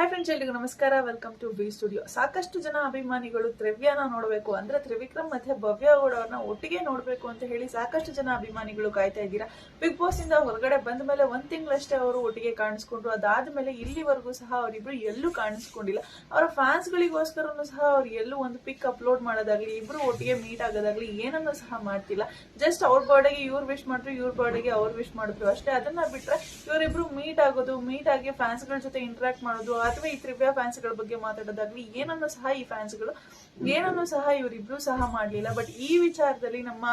Hi friends ಎಲ್ರಿಗೂ ನಮಸ್ಕಾರ. Welcome to B studio ಸಾಕಷ್ಟು ಜನ ಅಭಿಮಾನಿಗಳು ತ್ರಿವ್ಯಾನ ನೋಡಬೇಕು. ಅಂದ್ರೆ ತ್ರಿವಿಕ್ರಮ್ ಮತ್ತೆ ಭವ್ಯ ಗೌಡ ಅವ್ರನ್ನ ಒಟ್ಟಿಗೆ ನೋಡಬೇಕು ಅಂತ ಹೇಳಿ ಸಾಕಷ್ಟು ಜನ ಅಭಿಮಾನಿಗಳು ಕಾಯ್ತಾ ಇದ್ದೀರಾ. ಬಿಗ್ ಬಾಸ್ ಇಂದ ಹೊರಗಡೆ ಬಂದ ಮೇಲೆ ಒಂದ್ ತಿಂಗಳಷ್ಟೇ ಅವರು ಒಟ್ಟಿಗೆ ಕಾಣಿಸ್ಕೊಂಡ್ರು. ಅದಾದ್ಮೇಲೆ ಇಲ್ಲಿವರೆಗೂ ಸಹ ಅವರಿಬ್ರು ಎಲ್ಲೂ ಕಾಣಿಸ್ಕೊಂಡಿಲ್ಲ. ಅವರ ಫ್ಯಾನ್ಸ್ ಗಳಿಗೋಸ್ಕರನು ಸಹ ಅವ್ರು ಎಲ್ಲೂ ಒಂದು ಪಿಕ್ ಅಪ್ಲೋಡ್ ಮಾಡೋದಾಗ್ಲಿ, ಇಬ್ರು ಒಟ್ಟಿಗೆ ಮೀಟ್ ಆಗೋದಾಗ್ಲಿ ಏನನ್ನೂ ಸಹ ಮಾಡ್ತಿಲ್ಲ. ಜಸ್ಟ್ ಅವ್ರ ಬರ್ಡೇಗೆ ಇವ್ರು ವಿಶ್ ಮಾಡಿದ್ರು, ಇವ್ರ ಬರ್ಡೇಗೆ ಅವ್ರು ವಿಶ್ ಮಾಡಿದ್ರು. ಅಷ್ಟೇ. ಅದನ್ನ ಬಿಟ್ರೆ ಇವರಿಬ್ರು ಮೀಟ್ ಆಗೋದು ಮೀಟ್ ಆಗಿ ಫ್ಯಾನ್ಸ್ಗಳ ಜೊತೆ ಇಂಟ್ರಾಕ್ಟ್ ಮಾಡೋದು ಅಥವಾ ಈ ತ್ರಿವ್ಯ ಫ್ಯಾನ್ಸ್ಗಳ ಬಗ್ಗೆ ಮಾತಾಡೋದಾಗ್ಲಿ, ಏನನ್ನು ಸಹ ಈ ಫ್ಯಾನ್ಸ್ಗಳು ಏನನ್ನು ಸಹ ಇವರಿಬ್ರು ಸಹ ಮಾಡ್ಲಿಲ್ಲ. ಬಟ್ ಈ ವಿಚಾರದಲ್ಲಿ ನಮ್ಮ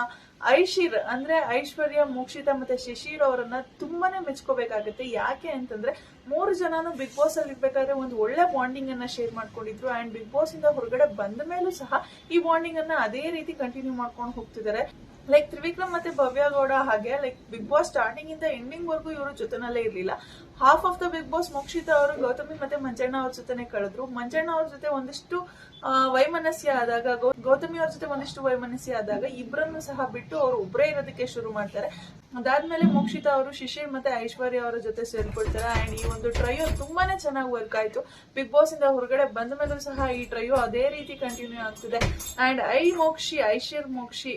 ಐಶಿರ್, ಅಂದ್ರೆ ಐಶ್ವರ್ಯ, ಮೋಕ್ಷಿತ ಮತ್ತೆ ಶಶಿರ್ ಅವರನ್ನ ತುಂಬಾನೇ ಮೆಚ್ಕೋಬೇಕಾಗುತ್ತೆ. ಯಾಕೆ ಅಂತಂದ್ರೆ, ಮೂರು ಜನನು ಬಿಗ್ ಬಾಸ್ ಅಲ್ಲಿ ಇರ್ಬೇಕಾದ್ರೆ ಒಂದು ಒಳ್ಳೆ ಬಾಂಡಿಂಗ್ ಅನ್ನ ಶೇರ್ ಮಾಡ್ಕೊಂಡಿದ್ರು. ಅಂಡ್ ಬಿಗ್ ಬಾಸ್ ಇಂದ ಹೊರಗಡೆ ಬಂದ ಮೇಲೂ ಸಹ ಈ ಬಾಂಡಿಂಗ್ ಅನ್ನ ಅದೇ ರೀತಿ ಕಂಟಿನ್ಯೂ ಮಾಡ್ಕೊಂಡು ಹೋಗ್ತಿದ್ದಾರೆ. ಲೈಕ್ ತ್ರಿವಿಕ್ರಮ್ ಮತ್ತೆ ಭವ್ಯ ಗೌಡ ಹಾಗೆ ಲೈಕ್ ಬಿಗ್ ಬಾಸ್ ಸ್ಟಾರ್ಟಿಂಗ್ ಇಂದ ಎಂಡಿಂಗ್ ವರ್ಗೂ ಇವರು ಜೊತೆನಲ್ಲೇ ಇರ್ಲಿಲ್ಲ. Half of the big boss Mokshitha ಅವರು, ಗೌತಮಿ ಮತ್ತೆ ಮಂಜಣ್ಣ ಅವ್ರ ಜೊತೆನೆ ಕಳೆದ್ರು. ಮಂಜಣ್ಣ ಅವ್ರ ಜೊತೆ ಒಂದಿಷ್ಟು ವೈಮನಸ್ಯ ಆದಾಗ ಗೌತಮಿ ಅವ್ರ ಜೊತೆ ಒಂದಿಷ್ಟು ವೈಮನಸ್ಯ ಆದಾಗ ಇಬ್ಬರನ್ನು ಸಹ ಬಿಟ್ಟು ಅವರು ಒಬ್ಬರೇ ಇರೋದಕ್ಕೆ ಶುರು ಮಾಡ್ತಾರೆ. ಅದಾದ್ಮೇಲೆ ಮೋಕ್ಷಿತಾ ಅವರು ಶಿಶಿರ್ ಮತ್ತೆ ಐಶ್ವರ್ಯ ಅವರ ಜೊತೆ ಸೇರ್ಕೊಳ್ತಾರೆ. ಅಂಡ್ ಈ ಒಂದು ಟ್ರಯೋ ತುಂಬಾನೇ ಚೆನ್ನಾಗಿ ವರ್ಕ್ ಆಯ್ತು. ಬಿಗ್ ಬಾಸ್ ಇಂದ ಹೊರಗಡೆ ಬಂದ ಮೇಲೂ ಸಹ ಈ ಟ್ರಯೋ ಅದೇ ರೀತಿ ಕಂಟಿನ್ಯೂ ಆಗ್ತಿದೆ. ಅಂಡ್ ಐ ಮೋಕ್ಷಿ ಐಶ್ವರ್ ಮೋಕ್ಷಿ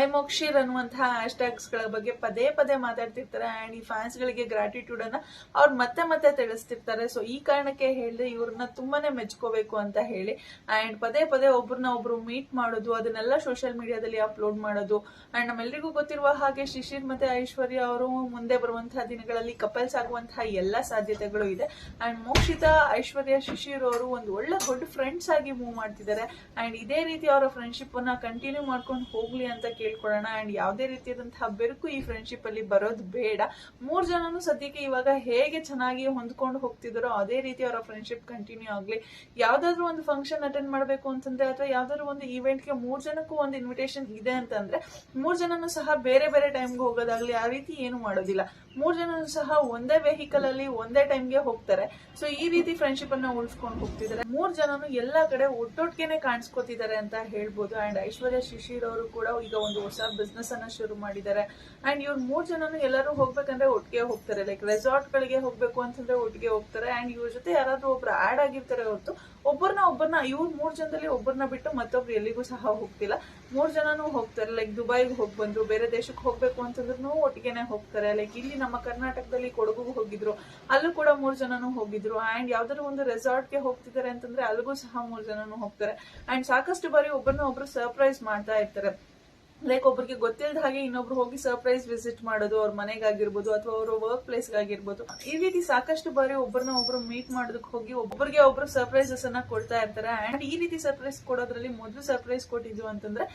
ಐ ಮೋಕ್ಷಿರ್ ಅನ್ನುವಂತಹ ಹ್ಯಾಶ್ಗಳ ಬಗ್ಗೆ ಪದೇ ಪದೇ ಮಾತಾಡ್ತಿರ್ತಾರೆ. ಅಂಡ್ ಈ ಫ್ಯಾನ್ಸ್ ಗಳಿಗೆ ಗ್ರಾಟಿಟ್ಯೂಡ್ ಅನ್ನ ಅವ್ರು ಮತ್ತೆ ಮತ್ತೆ ತಿಳಿಸ್ತಿರ್ತಾರೆ. ಸೊ ಈ ಕಾರಣಕ್ಕೆ ಹೇಳಿದ್ರೆ ಇವ್ರನ್ನ ತುಂಬಾನೇ ಮೆಚ್ಕೋಬೇಕು ಅಂತ ಹೇಳಿ. ಅಂಡ್ ಪದೇ ಪದೇ ಒಬ್ರನ್ನ ಒಬ್ರು ಮೀಟ್ ಮಾಡೋದು, ಅದನ್ನೆಲ್ಲ ಸೋಷಿಯಲ್ ಮೀಡಿಯಾದಲ್ಲಿ ಅಪ್ಲೋಡ್ ಮಾಡೋದು. ಅಂಡ್ ನಮ್ಮೆಲ್ಲರಿಗೂ ಗೊತ್ತಿರುವ ಹಾಗೆ ಶಿಶಿರ್ ಮತ್ತೆ ಐಶ್ವರ್ಯ ಅವರು ಮುಂದೆ ಬರುವಂತಹ ದಿನಗಳಲ್ಲಿ ಕಪಲ್ಸ್ ಆಗುವಂತಹ ಎಲ್ಲ ಸಾಧ್ಯತೆಗಳು ಇದೆ. ಅಂಡ್ ಮೋಕ್ಷಿತ ಐಶ್ವರ್ಯ, ಶಿಶಿರ್ ಅವರು ಒಂದು ಒಳ್ಳೆ ದೊಡ್ಡ ಫ್ರೆಂಡ್ಸ್ ಆಗಿ ಮೂವ್ ಮಾಡ್ತಿದ್ದಾರೆ. ಅಂಡ್ ಇದೇ ರೀತಿ ಅವರ ಫ್ರೆಂಡ್ಶಿಪ್ ಅನ್ನ ಕಂಟಿನ್ಯೂ ಮಾಡ್ಕೊಂಡು ಹೋಗ್ಲಿ ಅಂತ ಕೇಳ್ಕೊಳ್ಳೋಣ. ಅಂಡ್ ಯಾವುದೇ ರೀತಿಯಾದಂತಹ ಬೆರುಕು ಈ ಫ್ರೆಂಡ್ಶಿಪ್ ಅಲ್ಲಿ ಬರೋದು ಬೇಡ. ಮೂರು ಜನನು ಸದ್ಯಕ್ಕೆ ಇವಾಗ ಹೇಗೆ ಚೆನ್ನಾಗಿ ಹೊಂದ್ಕೊಂಡು ಹೋಗ್ತಿದಾರೋ ಅದೇ ರೀತಿ ಅವರ ಫ್ರೆಂಡ್ಶಿಪ್ ಕಂಟಿನ್ಯೂ ಆಗ್ಲಿ. ಯಾವ್ದಾದ್ರು ಒಂದು ಫಂಕ್ಷನ್ ಅಟೆಂಡ್ ಮಾಡಬೇಕು ಅಂತಂದ್ರೆ ಅಥವಾ ಯಾವ್ದಾದ್ರು ಒಂದು ಈವೆಂಟ್ಗೆ ಮೂರ್ ಜನಕ್ಕೂ ಒಂದು ಇನ್ವಿಟೇಷನ್ ಇದೆ ಅಂತಂದ್ರೆ ಮೂರ್ ಜನನು ಸಹ ಬೇರೆ ಬೇರೆ ಟೈಮ್ಗೆ ಹೋಗೋದಾಗ್ಲಿ ಆ ರೀತಿ ಏನು ಮಾಡೋದಿಲ್ಲ. ಮೂರ್ ಜನನು ಸಹ ಒಂದೇ ವೆಹಿಕಲ್ ಅಲ್ಲಿ ಒಂದೇ ಟೈಮ್ಗೆ ಹೋಗ್ತಾರೆ. ಸೊ ಈ ರೀತಿ ಫ್ರೆಂಡ್ಶಿಪ್ ಅನ್ನ ಉಳಿಸ್ಕೊಂಡು ಹೋಗ್ತಿದ್ದಾರೆ ಮೂರ್ ಜನನು ಎಲ್ಲಾ ಕಡೆ ಒಟ್ಟೊಟ್ಟಿಗೆನೆ ಕಾಣಿಸ್ಕೊತಿದ್ದಾರೆ ಅಂತ ಹೇಳ್ಬೋದು. ಅಂಡ್ ಐಶ್ವರ್ಯ ಶಿಶಿರ್ ಅವರು ಕೂಡ ಈಗ ಒಂದು ಹೊಸ ಬಿಸ್ನೆಸ್ ಅನ್ನ ಶುರು ಮಾಡಿದ್ದಾರೆ. ಅಂಡ್ ಇವ್ರು ಮೂರ್ ಜನನು ಎಲ್ಲರೂ ಹೋಗ್ಬೇಕಂದ್ರೆ ಒಟ್ಟಿಗೆ ಹೋಗ್ತಾರೆ. ಲೈಕ್ ರೆಸಾರ್ಟ್ ಗಳಿಗೆ ಹೋಗ್ಬೇಕು ಅಂತಂದ್ರೆ ಒಟ್ಟಿಗೆ ಹೋಗ್ತಾರೆ. ಅಂಡ್ ಇವ್ರ ಜೊತೆ ಯಾರಾದ್ರೂ ಒಬ್ರು ಆಡ್ ಆಗಿರ್ತಾರೆ ಹೊರತು ಒಬ್ಬರನ್ನ ಒಬ್ಬರನ್ನ ಇವ್ರ ಮೂರ್ ಜನದಲ್ಲಿ ಒಬ್ಬರನ್ನ ಬಿಟ್ಟು ಮತ್ತೊಬ್ರು ಎಲ್ಲಿಗೂ ಸಹ ಹೋಗ್ತಿಲ್ಲ. ಮೂರ್ ಜನನು ಹೋಗ್ತಾರೆ. ಲೈಕ್ ದುಬೈಗೆ ಹೋಗಿ ಬಂದ್ರು, ಬೇರೆ ದೇಶಕ್ಕೆ ಹೋಗ್ಬೇಕು ಅಂತಂದ್ರು ಒಟ್ಟಿಗೆನೆ ಹೋಗ್ತಾರೆ. ಲೈಕ್ ಇಲ್ಲಿ ನಮ್ಮ ಕರ್ನಾಟಕದಲ್ಲಿ ಕೊಡಗು ಹೋಗಿದ್ರು, ಅಲ್ಲೂ ಕೂಡ ಮೂರ್ ಜನನು ಹೋಗಿದ್ರು. ಅಂಡ್ ಯಾವ್ದಾದ್ರು ಒಂದು ರೆಸಾರ್ಟ್ಗೆ ಹೋಗ್ತಿದ್ದಾರೆ ಅಂತಂದ್ರೆ ಅಲ್ಲಿಗೂ ಸಹ ಮೂರ್ ಜನನು ಹೋಗ್ತಾರೆ. ಅಂಡ್ ಸಾಕಷ್ಟು ಬಾರಿ ಒಬ್ಬರನ್ನ ಒಬ್ರು ಸರ್ಪ್ರೈಸ್ ಮಾಡ್ತಾ ಇರ್ತಾರೆ. ಲೈಕ್ ಒಬ್ರಿಗೆ ಗೊತ್ತಿಲ್ಲದ ಹಾಗೆ ಇನ್ನೊಬ್ರು ಹೋಗಿ ಸರ್ಪ್ರೈಸ್ ವಿಸಿಟ್ ಮಾಡೋದು, ಅವ್ರ ಮನೆಗಾಗಿರ್ಬೋದು ಅಥವಾ ಅವರ ವರ್ಕ್ ಪ್ಲೇಸ್ ಆಗಿರ್ಬೋದು ಈ ರೀತಿ ಸಾಕಷ್ಟು ಬಾರಿ ಒಬ್ಬರನ್ನ ಒಬ್ರು ಮೀಟ್ ಮಾಡೋದಕ್ಕೆ ಹೋಗಿ ಒಬ್ಬರಿಗೆ ಒಬ್ರು ಸರ್ಪ್ರೈಸಸ್ ಅನ್ನ ಕೊಡ್ತಾ ಇರ್ತಾರೆ. ಅಂಡ್ ಈ ರೀತಿ ಸರ್ಪ್ರೈಸ್ ಕೊಡೋದ್ರಲ್ಲಿ ಮೊದಲು ಸರ್ಪ್ರೈಸ್ ಕೊಟ್ಟಿದ್ದು ಅಂತಂದ್ರೆ,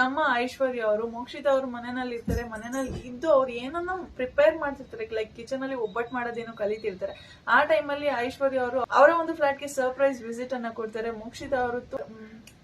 ನಮ್ಮ ಐಶ್ವರ್ಯ ಅವರು, ಮೋಕ್ಷಿತ ಅವ್ರ ಮನೆಯಲ್ಲಿ ಇರ್ತಾರೆ. ಮನೆಯಲ್ಲಿ ಇದ್ದು ಅವ್ರು ಏನನ್ನ ಪ್ರಿಪೇರ್ ಮಾಡ್ತಿರ್ತಾರೆ. ಲೈಕ್ ಕಿಚನ್ ಅಲ್ಲಿ ಒಬ್ಬಟ್ಟು ಮಾಡೋದೇನೋ ಕಲಿತಿರ್ತಾರೆ. ಆ ಟೈಮಲ್ಲಿ ಐಶ್ವರ್ಯ ಅವರು, ಅವರ ಒಂದು ಫ್ಲಾಟ್ಗೆ ಸರ್ಪ್ರೈಸ್ ವಿಸಿಟ್ ಅನ್ನ ಕೊಡ್ತಾರೆ. ಮೋಕ್ಷಿತ ಅವರು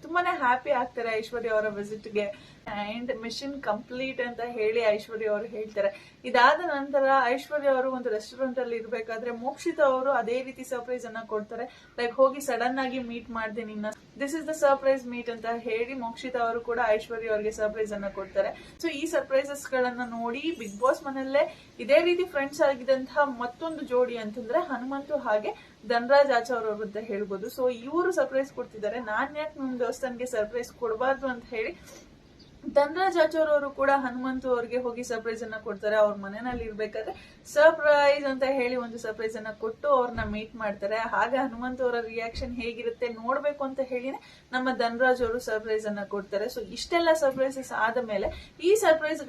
ತುಂಬಾನೇ ಹ್ಯಾಪಿ ಆಗ್ತಾರೆ ಐಶ್ವರ್ಯ ಅವರ ವಿಸಿಟ್ಗೆ. ಅಂಡ್ ಮಿಷನ್ ಕಂಪ್ಲೀಟ್ ಅಂತ ಹೇಳಿ ಐಶ್ವರ್ಯ ಅವರು ಹೇಳ್ತಾರೆ. ಇದಾದ ನಂತರ ಐಶ್ವರ್ಯ ಅವರು ಒಂದು ರೆಸ್ಟೋರೆಂಟ್ ಅಲ್ಲಿ ಇರ್ಬೇಕಾದ್ರೆ ಮೋಕ್ಷಿತ ಅವರು ಅದೇ ರೀತಿ ಸರ್ಪ್ರೈಸ್ ಅನ್ನ ಕೊಡ್ತಾರೆ. ಲೈಕ್ ಹೋಗಿ ಸಡನ್ ಆಗಿ ಮೀಟ್ ಮಾಡ್ದೆ ನಿನ್ನ. This is the surprise meet ಅಂತ ಹೇಳಿ ಮೋಕ್ಷಿತ ಅವರು ಕೂಡ ಐಶ್ವರ್ಯ ಅವರಿಗೆ ಸರ್ಪ್ರೈಸ್ ಅನ್ನ ಕೊಡ್ತಾರೆ. ಸೊ ಈ ಸರ್ಪ್ರೈಸಸ್ ಗಳನ್ನ ನೋಡಿ ಬಿಗ್ ಬಾಸ್ ಮನೆಯಲ್ಲೇ ಇದೇ ರೀತಿ ಫ್ರೆಂಡ್ಸ್ ಆಗಿದಂತಹ ಮತ್ತೊಂದು ಜೋಡಿ ಅಂತಂದ್ರೆ ಹನುಮಂತು ಹಾಗೆ ಧನರಾಜ್ ಆಚಾರ್ ಅವರು ಅಂತ ಹೇಳ್ಬೋದು. ಸೊ ಇವರು ಸರ್ಪ್ರೈಸ್ ಕೊಡ್ತಿದ್ದಾರೆ. ನಾನ್ ಯಾಕೆ ನಮ್ ದೇವಸ್ಥಾನಕ್ಕೆ ಸರ್ಪ್ರೈಸ್ ಕೊಡಬಾರ್ದು ಅಂತ ಹೇಳಿ ಧನರಾಜ್ ಆಚಾರ್ ಅವರು ಕೂಡ ಹನುಮಂತು ಅವ್ರಿಗೆ ಹೋಗಿ ಸರ್ಪ್ರೈಸ್ ಅನ್ನ ಕೊಡ್ತಾರೆ. ಅವ್ರ ಮನೆಯಲ್ಲಿ ಇರ್ಬೇಕಾದ್ರೆ ಸರ್ಪ್ರೈಸ್ ಅಂತ ಹೇಳಿ ಒಂದು ಸರ್ಪ್ರೈಸ್ ಅನ್ನ ಕೊಟ್ಟು ಅವ್ರನ್ನ ಮೀಟ್ ಮಾಡ್ತಾರೆ. ಹಾಗೆ ಹನುಮಂತು ಅವರ ರಿಯಾಕ್ಷನ್ ಹೇಗಿರುತ್ತೆ ನೋಡ್ಬೇಕು ಅಂತ ಹೇಳಿನೇ ನಮ್ಮ ಧನರಾಜ್ ಅವರು ಸರ್ಪ್ರೈಸ್ ಅನ್ನ ಕೊಡ್ತಾರೆ. ಸೊ ಇಷ್ಟೆಲ್ಲ ಸರ್ಪ್ರೈಸಸ್ ಆದ ಮೇಲೆ ಈ ಸರ್ಪ್ರೈಸ್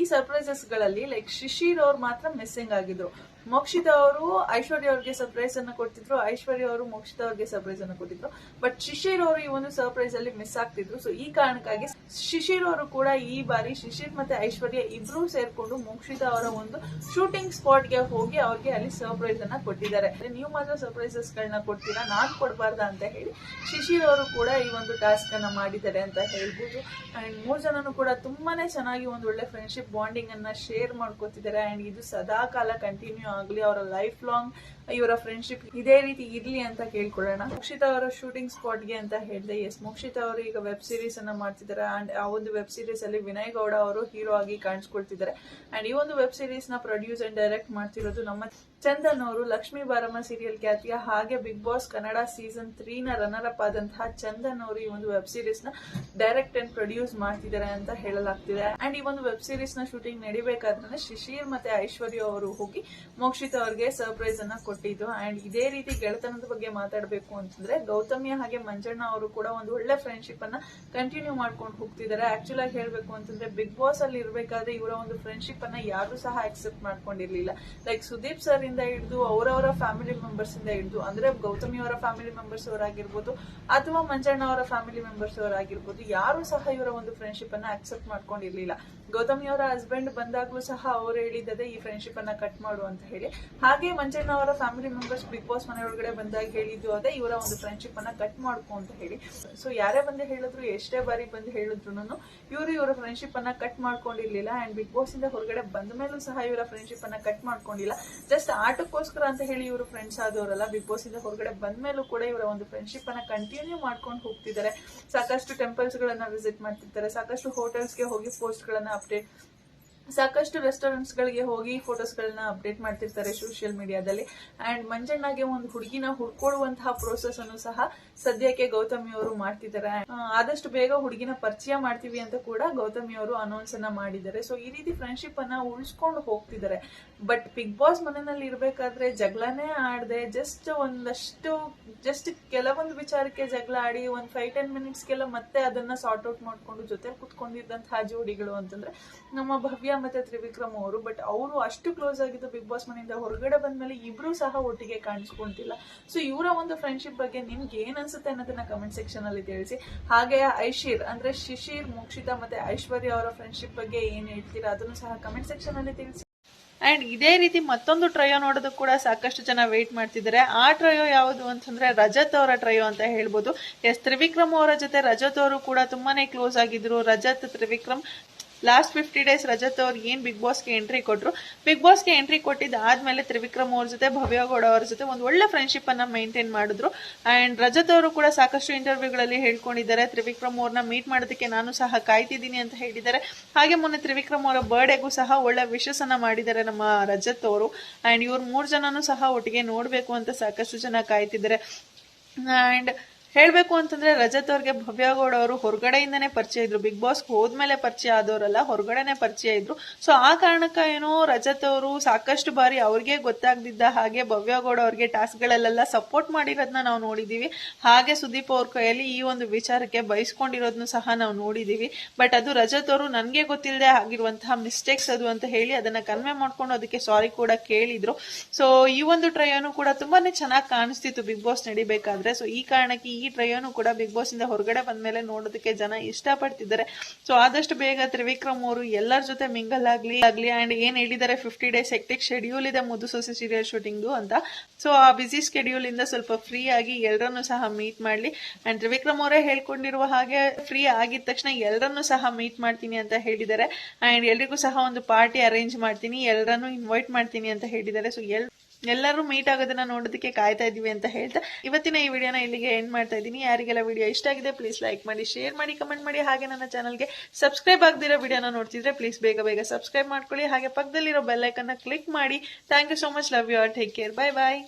ಈ ಸರ್ಪ್ರೈಸಸ್ಗಳಲ್ಲಿ ಲೈಕ್ ಶಿಶಿರ್ ಅವ್ರು ಮಾತ್ರ ಮಿಸ್ಸಿಂಗ್ ಆಗಿದ್ರು. ಮೋಕ್ಷಿತಾ ಅವರು ಐಶ್ವರ್ಯ ಅವ್ರಿಗೆ ಸರ್ಪ್ರೈಸ್ ಅನ್ನ ಕೊಡ್ತಿದ್ರು. ಐಶ್ವರ್ಯ ಅವರು ಮೋಕ್ಷಿತ ಅವ್ರಿಗೆ ಸರ್ಪ್ರೈಸ್ ಅನ್ನ ಕೊಟ್ಟಿದ್ರು. ಬಟ್ ಶಿಶಿರ್ ಅವರು ಈ ಒಂದು ಸರ್ಪ್ರೈಸ್ ಅಲ್ಲಿ ಮಿಸ್ ಆಗ್ತಿದ್ರು. ಸೊ ಈ ಕಾರಣಕ್ಕಾಗಿ ಶಿಶಿರ್ ಅವರು ಕೂಡ ಈ ಬಾರಿ ಶಿಶಿರ್ ಮತ್ತೆ ಐಶ್ವರ್ಯ ಇಬ್ರು ಸೇರ್ಕೊಂಡು ಮೋಕ್ಷಿತ ಅವರ ಒಂದು ಶೂಟಿಂಗ್ ಸ್ಪಾಟ್ಗೆ ಹೋಗಿ ಅವ್ರಿಗೆ ಅಲ್ಲಿ ಸರ್ಪ್ರೈಸ್ ಅನ್ನ ಕೊಟ್ಟಿದ್ದಾರೆ. ನೀವು ಮಾತ್ರ ಸರ್ಪ್ರೈಸಸ್ ಗಳನ್ನ ಕೊಡ್ತೀರಾ? ನಾನ್ ಕೊಡಬಾರ್ದ ಅಂತ ಹೇಳಿ ಶಿಶಿರ್ ಅವರು ಕೂಡ ಈ ಒಂದು ಟಾಸ್ಕ್ ಅನ್ನ ಮಾಡಿದ್ದಾರೆ ಅಂತ ಹೇಳ್ಬೋದು. ಅಂಡ್ ಮೂರ್ ಜನನು ಕೂಡ ತುಂಬಾನೇ ಚೆನ್ನಾಗಿ ಒಂದು ಒಳ್ಳೆ ಫ್ರೆಂಡ್ಶಿಪ್ ಬಾಂಡಿಂಗ್ ಅನ್ನ ಶೇರ್ ಮಾಡ್ಕೋತಿದ್ದಾರೆ. ಅಂಡ್ ಇದು ಸದಾ ಕಾಲ ಕಂಟಿನ್ಯೂ ಆಗ್ಲಿ, ಅವರ ಲೈಫ್ ಲಾಂಗ್ ಇವರ ಫ್ರೆಂಡ್ಶಿಪ್ ಇದೇ ರೀತಿ ಇರ್ಲಿ ಅಂತ ಕೇಳ್ಕೊಳ್ಳೋಣ. ಮೋಕ್ಷಿತಾ ಅವರ ಶೂಟಿಂಗ್ ಸ್ಪಾಟ್ಗೆ ಅಂತ ಹೇಳಿದೆ ಎಸ್ ಮೋಕ್ಷಿತಾ ಅವರು ಈಗ ವೆಬ್ ಸೀರೀಸ್ ಅನ್ನ ಮಾಡ್ತಿದ್ದಾರೆ ಅಂಡ್ ಆ ಒಂದು ವೆಬ್ ಸೀರೀಸ್ ಅಲ್ಲಿ ವಿನಯ್ ಗೌಡ ಅವರು ಹೀರೋ ಆಗಿ ಕಾಣಿಸ್ಕೊಳ್ತಿದ್ದಾರೆ. ಅಂಡ್ ಈ ಒಂದು ವೆಬ್ ಸೀರೀಸ್ನ ಪ್ರೊಡ್ಯೂಸ್ ಅಂಡ್ ಡೈರೆಕ್ಟ್ ಮಾಡ್ತಿರೋದು ನಮ್ಮ ಚಂದನ್ ಅವರು, ಲಕ್ಷ್ಮಿ ಬಾರಮ್ಮ ಸೀರಿಯಲ್ ಖ್ಯಾತಿಯ ಹಾಗೆ big boss Kannada season three ನ ರನ್ನರ್ ಅಪ್ ಆದಂತಹ ಚಂದನ್ ಅವರು ಈ ಒಂದು ವೆಬ್ ಸೀರೀಸ್ನ ಡೈರೆಕ್ಟ್ ಅಂಡ್ ಪ್ರೊಡ್ಯೂಸ್ ಮಾಡ್ತಿದ್ದಾರೆ ಅಂತ ಹೇಳಲಾಗ್ತಿದೆ. ಅಂಡ್ ಈ ಒಂದು ವೆಬ್ ಸೀರೀಸ್ನ ಶೂಟಿಂಗ್ ನಡಿಬೇಕಾದ್ರೆ ಶಿಶಿರ್ ಮತ್ತೆ ಐಶ್ವರ್ಯ ಅವರು ಹೋಗಿ ಮೋಕ್ಷಿತ್ ಅವ್ರಿಗೆ ಸರ್ಪ್ರೈಸ್ ಅನ್ನ ಕೊಟ್ಟಿದ್ದು. ಅಂಡ್ ಇದೇ ರೀತಿ ಗೆಳೆತನದ ಬಗ್ಗೆ ಮಾತಾಡಬೇಕು ಅಂತಂದ್ರೆ, ಗೌತಮಿಯ ಹಾಗೆ ಮಂಜಣ್ಣ ಅವರು ಕೂಡ ಒಂದು ಒಳ್ಳೆ ಫ್ರೆಂಡ್ಶಿಪ್ ಅನ್ನ ಕಂಟಿನ್ಯೂ ಮಾಡ್ಕೊಂಡು ಹೋಗ್ತಿದ್ದಾರೆ. ಆಕ್ಚುಲ್ ಆಗಿ ಹೇಳ್ಬೇಕು ಅಂತಂದ್ರೆ ಬಿಗ್ ಬಾಸ್ ಅಲ್ಲಿ ಇರ್ಬೇಕಾದ್ರೆ ಇವರ ಒಂದು ಫ್ರೆಂಡ್ಶಿಪ್ ಅನ್ನ ಯಾರು ಸಹ ಅಕ್ಸೆಪ್ಟ್ ಮಾಡ್ಕೊಂಡಿರ್ಲಿಲ್ಲ. ಲೈಕ್ ಸುದೀಪ್ ಸರ್ ಇಂದ ಹಿಡಿದು, ಅವರವರ ಫ್ಯಾಮಿಲಿ ಮೆಂಬರ್ಸ್ ಇಂದ ಹಿಡಿದು, ಅಂದ್ರೆ ಗೌತಮಿ ಅವರ ಫ್ಯಾಮಿಲಿ ಮೆಂಬರ್ಸ್ ಅವರಾಗಿರ್ಬೋದು, ಅಥವಾ ಮಂಜಣ್ಣ ಅವರ ಫ್ಯಾಮಿಲಿ ಮೆಂಬರ್ಸ್ ಅವರಾಗಿರ್ಬೋದು, ಯಾರು ಸಹ ಇವರ ಒಂದು ಫ್ರೆಂಡ್ಶಿಪ್ ಅನ್ನ ಅಕ್ಸೆಪ್ಟ್ ಮಾಡ್ಕೊಂಡಿರ್ಲಿಲ್ಲ. ಗೌತಮಿ ಅವರ ಹಸ್ಬೆಂಡ್ ಬಂದಾಗಲೂ ಸಹ ಅವ್ರು ಹೇಳಿದ್ದದೆ ಈ ಫ್ರೆಂಡ್ಶಿಪ್ ಅನ್ನ ಕಟ್ ಮಾಡು ಅಂತ ಹೇಳಿ. ಹಾಗೆ ಮಂಜಣ್ಣ ಅವರ ಫ್ಯಾಮಿಲಿ ಮೆಂಬರ್ಸ್ ಬಿಗ್ ಬಾಸ್ ಮನೆ ಒಳಗಡೆ ಬಂದಾಗ ಹೇಳಿದ್ದು ಅದೇ ಇವರ ಒಂದು ಫ್ರೆಂಡ್ಶಿಪ್ ಅನ್ನ ಕಟ್ ಮಾಡ್ಕೊ ಅಂತ ಹೇಳಿ. ಸೊ ಯಾರೇ ಬಂದು ಹೇಳಿದ್ರು ಎಷ್ಟೇ ಬಾರಿ ಬಂದು ಹೇಳಿದ್ರು ಇವರು ಇವರ ಫ್ರೆಂಡ್ಶಿಪ್ ಅನ್ನ ಕಟ್ ಮಾಡ್ಕೊಂಡಿರ್ಲಿಲ್ಲ ಅಂಡ್ ಬಿಗ್ ಬಾಸ್ ಇಂದ ಹೊರಗಡೆ ಬಂದ ಮೇಲೂ ಸಹ ಇವರ ಫ್ರೆಂಡ್ಶಿಪ್ ಅನ್ನ ಕಟ್ ಮಾಡ್ಕೊಂಡಿಲ್ಲ. ಜಸ್ಟ್ ಆಟಕ್ಕೋಸ್ಕರ ಅಂತ ಹೇಳಿ ಇವರು ಫ್ರೆಂಡ್ಸ್ ಆದವರಲ್ಲ ಬಿಗ್ ಬಾಸ್ ಇಂದ ಹೊರಗಡೆ ಬಂದ ಮೇಲೂ ಕೂಡ ಇವರ ಒಂದು ಫ್ರೆಂಡ್ಶಿಪ್ ಅನ್ನ ಕಂಟಿನ್ಯೂ ಮಾಡ್ಕೊಂಡು ಹೋಗ್ತಿದ್ದಾರೆ. ಸಾಕಷ್ಟು ಟೆಂಪಲ್ಸ್ ಗಳನ್ನ ವಿಸಿಟ್ ಮಾಡ್ತಿರ್ತಾರೆ, ಸಾಕಷ್ಟು ಹೋಟೆಲ್ಸ್ಗೆ ಹೋಗಿ ಪೋಸ್ಟ್ ಗಳನ್ನ ಅಪ್ಡೇಟ್ ಸಾಕಷ್ಟು ರೆಸ್ಟೋರೆಂಟ್ಸ್ ಗಳಿಗೆ ಹೋಗಿ ಫೋಟೋಸ್ ಗಳನ್ನ ಅಪ್ಡೇಟ್ ಮಾಡ್ತಿರ್ತಾರೆ ಸೋಷಿಯಲ್ ಮೀಡಿಯಾದಲ್ಲಿ ಅಂಡ್ ಮಂಜಣ್ಣಗೆ ಒಂದು ಹುಡುಗಿನ ಹುಡ್ಕೊಳ್ಳುವಂತಹ ಪ್ರೋಸೆಸ್ ಅನ್ನು ಸಹ ಸದ್ಯಕ್ಕೆ ಗೌತಮಿ ಅವರು ಮಾಡ್ತಿದ್ದಾರೆ. ಆದಷ್ಟು ಬೇಗ ಹುಡುಗಿನ ಪರಿಚಯ ಮಾಡ್ತೀವಿ ಅಂತ ಕೂಡ ಗೌತಮಿ ಅವರು ಅನೌನ್ಸ್ ಅನ್ನ ಮಾಡಿದ್ದಾರೆ. ಸೊ ಈ ರೀತಿ ಫ್ರೆಂಡ್ಶಿಪ್ ಅನ್ನ ಉಳಿಸ್ಕೊಂಡು ಹೋಗ್ತಿದ್ದಾರೆ. ಬಟ್ ಬಿಗ್ ಬಾಸ್ ಮನೆಯಲ್ಲಿ ಇರ್ಬೇಕಾದ್ರೆ ಜಗಳನೇ ಆಡದೆ ಜಸ್ಟ್ ಒಂದಷ್ಟು ಜಸ್ಟ್ ಕೆಲವೊಂದು ವಿಚಾರಕ್ಕೆ ಜಗಳ ಆಡಿ ಒಂದ್ ಫೈವ್ ಟೆನ್ ಮಿನಿಟ್ಸ್ಗೆಲ್ಲ ಮತ್ತೆ ಅದನ್ನ ಸಾರ್ಟ್ ಔಟ್ ಮಾಡ್ಕೊಂಡು ಜೊತೆ ಕುತ್ಕೊಂಡಿದ್ದಂತಹ ಜೋಡಿಗಳು ಅಂತಂದ್ರೆ ನಮ್ಮ ಭವ್ಯ ಮತ್ತೆ ತ್ರಿವಿಕ್ರಮ್ ಅವರು ಬಟ್ ಅವರು ಅಷ್ಟು ಕ್ಲೋಸ್ ಆಗಿದ್ದು ಬಿಗ್ ಬಾಸ್ ಮನೆಯಿಂದ ಹೊರಗಡೆ ಬಂದ್ಮೇಲೆ ಇಬ್ರು ಸಹ ಒಟ್ಟಿಗೆ ಕಾಣಿಸ್ಕೊಂತಿಲ್ಲ. ಸೊ ಇವರ ಒಂದು ಫ್ರೆಂಡ್ಶಿಪ್ ಬಗ್ಗೆ ನಿಮ್ಗೆ ಏನ್ ಅನ್ಸುತ್ತೆ ಅನ್ನೋದನ್ನ ಕಮೆಂಟ್ ಸೆಕ್ಷನ್ ಅಲ್ಲಿ ತಿಳಿಸಿ. ಹಾಗೆ ಐಶೀರ್ ಅಂದ್ರೆ ಶಿಶಿರ್, ಮೋಕ್ಷಿತಾ ಮತ್ತೆ ಐಶ್ವರ್ಯ ಅವರ ಫ್ರೆಂಡ್ಶಿಪ್ ಬಗ್ಗೆ ಏನ್ ಹೇಳ್ತೀರಾ ಅದನ್ನು ಸಹ ಕಮೆಂಟ್ ಸೆಕ್ಷನ್ ಅಲ್ಲಿ ತಿಳಿಸಿ. ಅಂಡ್ ಇದೇ ರೀತಿ ಮತ್ತೊಂದು ಟ್ರಯೋ ನೋಡೋದಕ್ಕೆ ಕೂಡ ಸಾಕಷ್ಟು ಜನ ವೆಯ್ಟ್ ಮಾಡ್ತಿದ್ದಾರೆ. ಆ ಟ್ರಯೋ ಯಾವುದು ಅಂತಂದ್ರೆ ರಜತ್ ಅವರ ಟ್ರಯೋ ಅಂತ ಹೇಳ್ಬೋದು. ಎಸ್ ತ್ರಿವಿಕ್ರಮ್ ಅವರ ಜೊತೆ ರಜತ್ ಅವರು ಕೂಡ ತುಂಬಾನೇ ಕ್ಲೋಸ್ ಆಗಿದ್ರು. Rajath, Trivikram last fifty days Rajath ಅವ್ರು ಏನ್ ಬಿಗ್ ಬಾಸ್ಗೆ ಎಂಟ್ರಿ ಕೊಟ್ಟರು ಬಿಗ್ ಬಾಸ್ಗೆ ಎಂಟ್ರಿ ಕೊಟ್ಟಿದ್ದಾದ್ಮೇಲೆ ತ್ರಿವಿಕ್ರಮ್ ಅವ್ರ ಜೊತೆ ಭವ್ಯಗೌಡ ಅವ್ರ ಜೊತೆ ಒಂದು ಒಳ್ಳೆ ಫ್ರೆಂಡ್ಶಿಪ್ ಅನ್ನ ಮೇಂಟೈನ್ ಮಾಡಿದ್ರು. ಅಂಡ್ ರಜತ್ ಅವರು ಕೂಡ ಸಾಕಷ್ಟು ಇಂಟರ್ವ್ಯೂಗಳಲ್ಲಿ ಹೇಳ್ಕೊಂಡಿದ್ದಾರೆ. ತ್ರಿವಿಕ್ರಮ್ ಅವ್ರನ್ನ ಮೀಟ್ ಮಾಡೋದಕ್ಕೆ ನಾನು ಸಹ ಕಾಯ್ತಿದ್ದೀನಿ ಅಂತ ಹೇಳಿದ್ದಾರೆ. ಹಾಗೆ ಮೊನ್ನೆ ತ್ರಿವಿಕ್ರಮ್ ಅವರ ಬರ್ಡೇಗೂ ಸಹ ಒಳ್ಳೆ ವಿಶಸ್ ಅನ್ನ ಮಾಡಿದ್ದಾರೆ ನಮ್ಮ ರಜತ್ ಅವರು. ಅಂಡ್ ಇವ್ರು ಮೂರ್ ಜನನು ಸಹ ಒಟ್ಟಿಗೆ ನೋಡ್ಬೇಕು ಅಂತ ಸಾಕಷ್ಟು ಜನ ಕಾಯ್ತಿದ್ದಾರೆ. ಅಂಡ್ ಹೇಳ್ಬೇಕು ಅಂತಂದ್ರೆ ರಜತ್ ಅವ್ರಿಗೆ ಭವ್ಯಗೌಡ ಅವರು ಹೊರಗಡೆಯಿಂದನೇ ಪರಿಚಯ ಇದ್ರು. ಬಿಗ್ ಬಾಸ್ ಹೋದ್ಮೇಲೆ ಪರಿಚಯ ಆದವರಲ್ಲ, ಹೊರಗಡೆನೇ ಪರಿಚಯ ಇದ್ರು. ಸೊ ಆ ಕಾರಣಕ್ಕ ಏನೋ ರಜತ್ ಅವರು ಸಾಕಷ್ಟು ಬಾರಿ ಅವ್ರಿಗೆ ಗೊತ್ತಾಗ್ದಿದ್ದ ಹಾಗೆ ಭವ್ಯಗೌಡ ಅವ್ರಿಗೆ ಟಾಸ್ಕ್ಗಳಲ್ಲೆಲ್ಲ ಸಪೋರ್ಟ್ ಮಾಡಿರೋದನ್ನ ನಾವು ನೋಡಿದೀವಿ. ಹಾಗೆ ಸುದೀಪ್ ಅವ್ರ ಕೈಯಲ್ಲಿ ಈ ಒಂದು ವಿಚಾರಕ್ಕೆ ಬಯಸ್ಕೊಂಡಿರೋದನ್ನು ಸಹ ನಾವು ನೋಡಿದೀವಿ. ಬಟ್ ಅದು ರಜತ್ ಅವರು ನನಗೆ ಗೊತ್ತಿಲ್ಲದೆ ಆಗಿರುವಂತಹ ಮಿಸ್ಟೇಕ್ಸ್ ಅದು ಅಂತ ಹೇಳಿ ಅದನ್ನ ಕನ್ವೆ ಮಾಡಿಕೊಂಡು ಅದಕ್ಕೆ ಸಾರಿ ಕೂಡ ಕೇಳಿದ್ರು. ಸೊ ಈ ಒಂದು ಟ್ರೈನು ಕೂಡ ತುಂಬಾನೇ ಚೆನ್ನಾಗಿ ಕಾಣಿಸ್ತಿತ್ತು ಬಿಗ್ ಬಾಸ್ ನಡಿಬೇಕಾದ್ರೆ. ಸೊ ಈ ಕಾರಣಕ್ಕೆ ಈ ಟ್ರಯೋನು ಕೂಡ ಬಿಗ್ ಬಾಸ್ ಇಂದ ಹೊರಗಡೆ ಬಂದ್ಮೇಲೆ ನೋಡೋದಕ್ಕೆ ಜನ ಇಷ್ಟಪಡ್ತಿದ್ದಾರೆ. ಸೊ ಆದಷ್ಟು ಬೇಗ ತ್ರಿವಿಕ್ರಮ್ ಅವರು ಎಲ್ಲರ ಜೊತೆ ಮಿಂಗಲ್ ಆಗ್ಲಿ ಆಗ್ಲಿ ಅಂಡ್ ಏನ್ ಹೇಳಿದ್ದಾರೆ ಫಿಫ್ಟಿ ಡೇಸ್ ಹೆಕ್ಟಿಕ್ ಶೆಡ್ಯೂಲ್ ಇದೆ ಮುದ್ದು ಸೊಸೆ ಸೀರಿಯಲ್ ಶೂಟಿಂಗ್ ಅಂತ. ಸೊ ಆ ಬಿಸಿ ಶೆಡ್ಯೂಲ್ ಇಂದ ಸ್ವಲ್ಪ ಫ್ರೀ ಆಗಿ ಎಲ್ಲರನ್ನು ಸಹ ಮೀಟ್ ಮಾಡ್ಲಿ. ಅಂಡ್ ತ್ರಿವಿಕ್ರಮ್ ಅವರೇ ಹೇಳ್ಕೊಂಡಿರುವ ಹಾಗೆ ಫ್ರೀ ಆಗಿದ ತಕ್ಷಣ ಎಲ್ಲರನ್ನು ಸಹ ಮೀಟ್ ಮಾಡ್ತೀನಿ ಅಂತ ಹೇಳಿದ್ದಾರೆ. ಅಂಡ್ ಎಲ್ರಿಗೂ ಸಹ ಒಂದು ಪಾರ್ಟಿ ಅರೇಂಜ್ ಮಾಡ್ತೀನಿ ಎಲ್ಲರನ್ನು ಇನ್ವೈಟ್ ಮಾಡ್ತೀನಿ ಅಂತ ಹೇಳಿದ್ದಾರೆ. ಸೊ ಎಲ್ ಎಲ್ಲರೂ ಮೀಟ್ ಆಗೋದನ್ನ ನೋಡೋದಕ್ಕೆ ಕಾಯ್ತಾ ಇದೀವಿ ಅಂತ ಹೇಳ್ತಾ ಇವತ್ತಿನ ಈ ವಿಡಿಯೋನ ಇಲ್ಲಿಗೆ ಎಂಡ್ ಮಾಡ್ತಾ ಇದ್ದೀನಿ. ಯಾರಿಗೆಲ್ಲ ವಿಡಿಯೋ ಇಷ್ಟ ಆಗಿದೆ ಪ್ಲೀಸ್ ಲೈಕ್ ಮಾಡಿ ಶೇರ್ ಮಾಡಿ ಕಮೆಂಟ್ ಮಾಡಿ. ಹಾಗೆ ನನ್ನ ಚಾನಲ್ಗೆ ಸಬ್ಸ್ಕ್ರೈಬ್ ಆಗದಿರೋ ವಿಡಿಯೋನ ನೋಡ್ತಿದ್ರೆ ಪ್ಲೀಸ್ ಬೇಗ ಬೇಗ ಸಬ್ಸ್ಕ್ರೈಬ್ ಮಾಡ್ಕೊಳ್ಳಿ. ಹಾಗೆ ಪಕ್ಕದಲ್ಲಿರೋ ಬೆಲ್ಲೈಕನ್ನ ಕ್ಲಿಕ್ ಮಾಡಿ. Thank you so much love you are take care bye bye